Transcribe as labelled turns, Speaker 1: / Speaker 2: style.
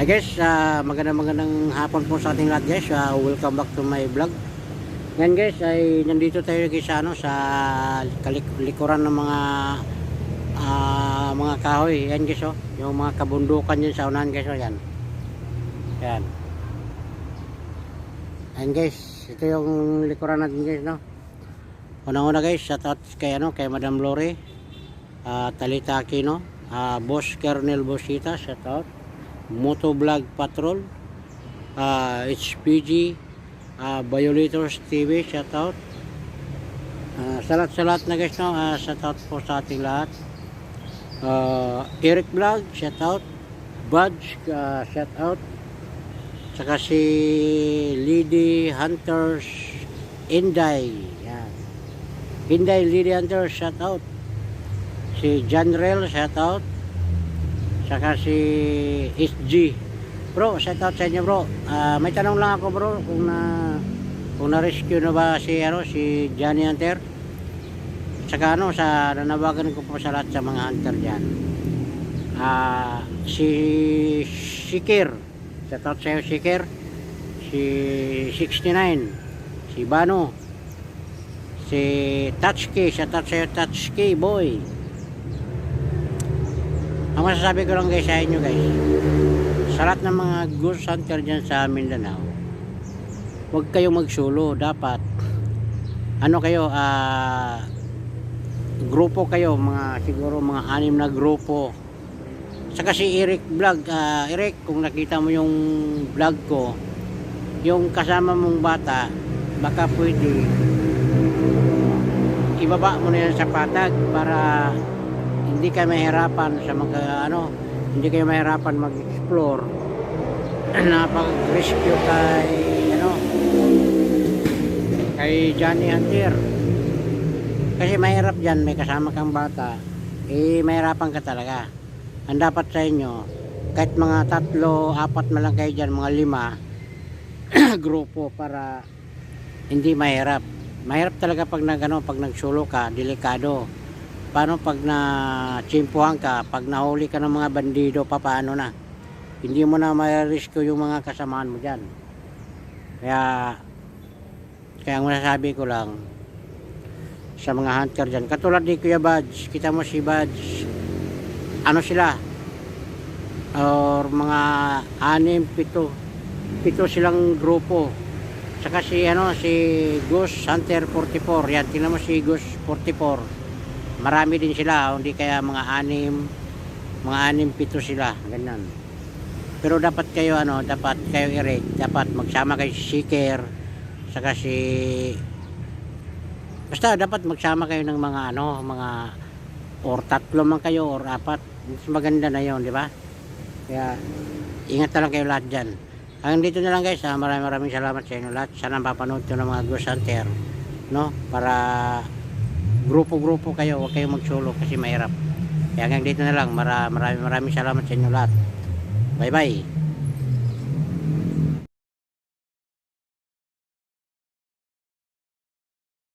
Speaker 1: Hi guys, uh, magandang magandang hapon po sa ating lahat guys. Ah, welcome back to my vlog. Ngayon guys, ay nandito tayo guys ano, sa likuran ng mga ah, mga kahoy. Yan guys oh, yung mga kabundukan dyan sa unahan guys oh, yan. Yan. Yan guys, ito yung likuran natin guys no. Unang-una guys, shout out kay ano, kay Madam Lore, ah, Talita Aquino, ah, Boss Kernel Bosita, shout out. Motovlog Patrol, uh, HPG, uh, Violators TV, shout out. Uh, sa lahat, sa lahat na guys, no, uh, shout out po sa ating lahat. Uh, Eric Vlog, shout out. Budge, uh, shout out. Saka si Lady Hunters Inday. Yan. Inday Lady Hunters, shout out. Si John Rel, shout out. Saka si SG. Bro, shout out sa inyo bro. Ah, may tanong lang ako bro kung na kung na-rescue na ba si ano si Johnny Hunter. Saka ano sa nanawagan ko po sa lahat sa mga hunter diyan. Ah, si Shikir. Shout out sa iyo Shikir. Si 69. Si Bano. Si Touchkey. Shout out sa iyo Touchkey boy. Ang masasabi ko lang guys sa inyo guys, sa lahat ng mga ghost hunter dyan sa Mindanao, huwag kayong magsulo. Dapat, ano kayo, ah, grupo kayo, mga siguro mga anim na grupo. Saka si Eric Vlog, ah, Eric, kung nakita mo yung vlog ko, yung kasama mong bata, baka pwede ibaba mo na yan sa patag para hindi kayo mahirapan sa mga ano, hindi kayo mahirapan mag-explore na pag-rescue kay ano kay Johnny Hunter. Kasi mahirap diyan, may kasama kang bata, eh mahirapan ka talaga. Ang dapat sa inyo, kahit mga tatlo, apat na lang kayo diyan, mga lima grupo para hindi mahirap. Mahirap talaga pag nag ano, pag nagsulo ka, delikado paano pag na chimpuhan ka, pag nahuli ka ng mga bandido, pa paano na? Hindi mo na ma-rescue yung mga kasamaan mo dyan. Kaya, kaya ang masasabi ko lang, sa mga hunter dyan, katulad ni Kuya Badge, kita mo si Badge, ano sila? Or mga anim, pito, pito silang grupo. Saka si, ano, si Ghost Hunter 44, yan, tingnan mo si Ghost 44 marami din sila hindi kaya mga anim mga anim pito sila ganyan. Pero dapat kayo ano dapat kayo i-rate. Dapat magsama kayo si Seeker saka si basta dapat magsama kayo ng mga ano mga or tatlo man kayo or apat. Mas maganda na yon di ba? Kaya ingat na lang kayo lahat dyan. Hanggang dito na lang guys ha? maraming maraming salamat sa inyo lahat. Sana mapanood to ng mga Ghost Hunter no? Para grupo-grupo kayo, huwag kayong magsolo kasi mahirap. Kaya hanggang dito na lang. Mara, maraming maraming salamat sa inyo lahat. Bye-bye.